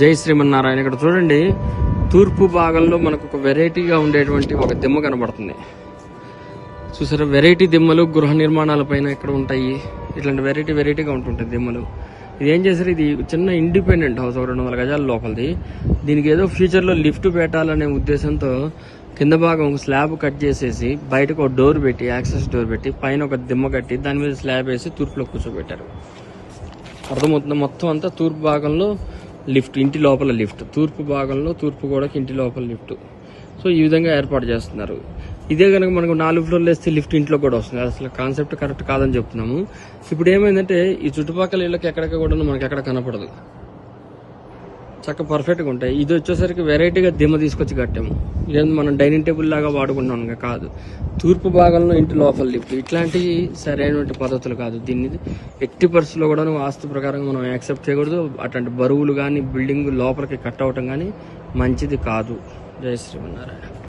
జై శ్రీమన్నారాయణ. ఇక్కడ చూడండి తూర్పు భాగంలో మనకు ఒక వెరైటీగా ఉండేటువంటి ఒక దిమ్మ కనబడుతుంది. చూసారా వెరైటీ దిమ్మలు గృహ నిర్మాణాల పైన ఇక్కడ ఉంటాయి. ఇట్లాంటి వెరైటీ వెరైటీగా ఉంటుంటాయి దిమ్మలు. ఇది ఏం చేశారు? ఇది చిన్న ఇండిపెండెంట్ హౌస్ ఒక రెండు వందల గజాల లోపలిది. దీనికి ఏదో ఫ్యూచర్లో లిఫ్ట్ పెట్టాలనే ఉద్దేశంతో కింద భాగం ఒక స్లాబ్ కట్ చేసేసి బయటకు ఒక డోర్ పెట్టి యాక్సెస్ డోర్ పెట్టి పైన ఒక దిమ్మ కట్టి దాని మీద స్లాబ్ వేసి తూర్పులో కూర్చోబెట్టారు. అర్థమవుతుంది? మొత్తం అంతా తూర్పు భాగంలో లిఫ్ట్ ఇంటి లోపల లిఫ్ట్. తూర్పు భాగంలో తూర్పు గోడకి ఇంటి లోపల లిఫ్ట్. సో ఈ విధంగా ఏర్పాటు చేస్తున్నారు. ఇదే కనుక మనకు నాలుగు ఫ్లోర్లు వేస్తే లిఫ్ట్ ఇంట్లో కూడా వస్తుంది. అసలు కాన్సెప్ట్ కరెక్ట్ కాదని చెప్తున్నాము. ఇప్పుడు ఏమైందంటే ఈ చుట్టుపక్కల ఇళ్ళకి ఎక్కడికి కూడా మనకి ఎక్కడ కనపడదు. చక్క పర్ఫెక్ట్గా ఉంటాయి. ఇది వచ్చేసరికి వెరైటీగా దిమ్మ తీసుకొచ్చి కట్టాము లేదు మనం డైనింగ్ టేబుల్ లాగా వాడుకుంటాం ఇంకా కాదు. తూర్పు భాగంలో ఇంటి లోపల లిఫ్ట్ ఇట్లాంటివి సరైనటువంటి పద్ధతులు కాదు. దీన్ని ఎట్టి పరిస్థితుల్లో కూడా ఆస్తు ప్రకారం మనం యాక్సెప్ట్ చేయకూడదు. అట్లాంటి బరువులు కానీ బిల్డింగ్ లోపలికి కట్ అవటం కానీ మంచిది కాదు. జయ శ్రీమన్నారాయణ.